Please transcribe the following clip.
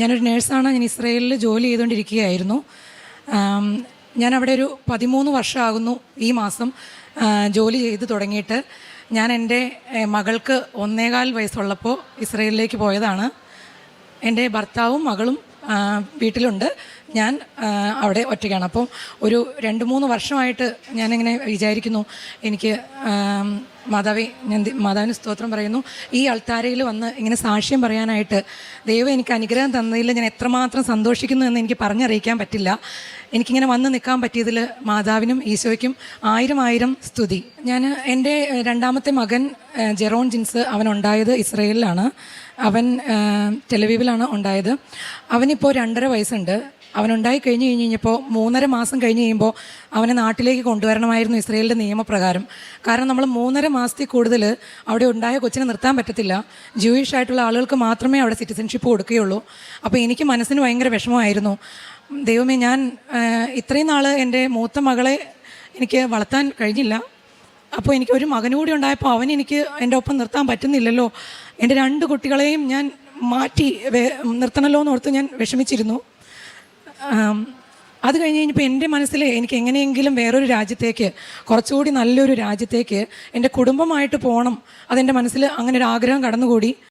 ഞാനൊരു നേഴ്സാണ് ഞാൻ ഇസ്രയേലിൽ ജോലി ചെയ്തുകൊണ്ടിരിക്കുകയായിരുന്നു. ഞാൻ അവിടെ ഒരു പതിമൂന്ന് വർഷമാകുന്നു ഈ മാസം ജോലി ചെയ്ത് തുടങ്ങിയിട്ട്. ഞാൻ എന്റെ മകൾക്ക് ഒന്നേകാൽ വയസ്സുള്ളപ്പോൾ ഇസ്രയേലിലേക്ക് പോയതാണ്. എന്റെ ഭർത്താവും മകളും വീട്ടിലുണ്ട്. ഞാൻ അവിടെ ഒറ്റയ്ക്കാണ്. അപ്പോൾ ഒരു രണ്ട് മൂന്ന് വർഷമായിട്ട് ഞാനിങ്ങനെ വിചാരിക്കുന്നു എനിക്ക് മാതാവേ ഞാൻ മാതാവിന് സ്തോത്രം പറയുന്നു. ഈ അൾത്താരയിൽ വന്ന് ഇങ്ങനെ സാക്ഷ്യം പറയാനായിട്ട് ദൈവം എനിക്ക് അനുഗ്രഹം തന്നതിൽ ഞാൻ എത്രമാത്രം സന്തോഷിക്കുന്നു എന്ന് എനിക്ക് പറഞ്ഞറിയിക്കാൻ പറ്റില്ല. എനിക്കിങ്ങനെ വന്ന് നിൽക്കാൻ പറ്റിയതിൽ മാതാവിനും ഈശോയ്ക്കും ആയിരം ആയിരം സ്തുതി. ഞാൻ എന്റെ രണ്ടാമത്തെ മകൻ ജെറോൺ ജിൻസ് അവനുണ്ടായത് ഇസ്രയേലിലാണ്. അവൻ ടെലവീവിലാണ് ഉണ്ടായത്. അവനിപ്പോൾ രണ്ടര വയസ്സുണ്ട്. അവനുണ്ടായി കഴിഞ്ഞ് കഴിഞ്ഞ് കഴിഞ്ഞപ്പോൾ മൂന്നര മാസം കഴിഞ്ഞ് കഴിയുമ്പോൾ അവനെ നാട്ടിലേക്ക് കൊണ്ടുവരണമായിരുന്നു ഇസ്രയേലിന്റെ നിയമപ്രകാരം. കാരണം നമ്മൾ മൂന്നര മാസത്തിൽ കൂടുതൽ അവിടെ ഉണ്ടായ കൊച്ചിനെ നിർത്താൻ പറ്റത്തില്ല. ജൂയിഷ് ആയിട്ടുള്ള ആളുകൾക്ക് മാത്രമേ അവിടെ സിറ്റിസൺഷിപ്പ് കൊടുക്കുകയുള്ളൂ. അപ്പോൾ എനിക്ക് മനസ്സിന് ഭയങ്കര വിഷമമായിരുന്നു. ദൈവമേ ഞാൻ ഇത്രയും നാൾ എന്റെ മൂത്ത മകളെ എനിക്ക് വളർത്താൻ കഴിഞ്ഞില്ല. അപ്പോൾ എനിക്ക് ഒരു മകനും കൂടി ഉണ്ടായപ്പോൾ അവൻ എനിക്ക് എന്റെ ഒപ്പം നിർത്താൻ പറ്റുന്നില്ലല്ലോ. എന്റെ രണ്ട് കുട്ടികളെയും ഞാൻ മാറ്റി നിർത്തണമല്ലോ എന്ന് ഓർത്ത് ഞാൻ വിഷമിച്ചിരുന്നു. അത് കഴിഞ്ഞ് കഴിഞ്ഞപ്പോൾ എന്റെ മനസ്സിൽ എനിക്ക് എങ്ങനെയെങ്കിലും വേറൊരു രാജ്യത്തേക്ക് കുറച്ചുകൂടി നല്ലൊരു രാജ്യത്തേക്ക് എന്റെ കുടുംബമായിട്ട് പോകണം അതെന്റെ മനസ്സിൽ അങ്ങനെ ഒരു ആഗ്രഹം കടന്നുകൂടി.